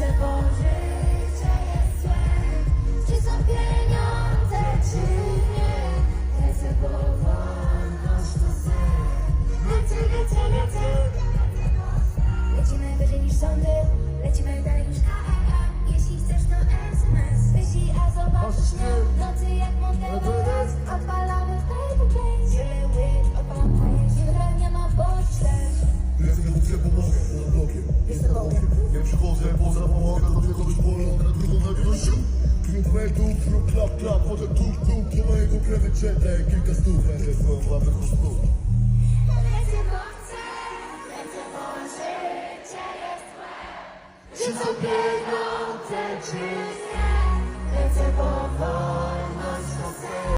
serce, bo życie jest złe. Czy są pieniądze, czy nie? Lecę, bo wolność to sen. Lecę, lecę, lecę. Lecimy wyżej niż sądy, lecimy dalej niż KRM. Jeśli chcesz, to SMS. Wyślij, a zobaczysz mnie w nocy, jak mogę. Przychodzę poza pomaga do kogoś pola na drugą na dusiu Klub medów lub klap klap, potem tup tup Do mojego krewy czetę, kilka stóp Będę swoją łapę po stóp Wszystko pieniądze czyste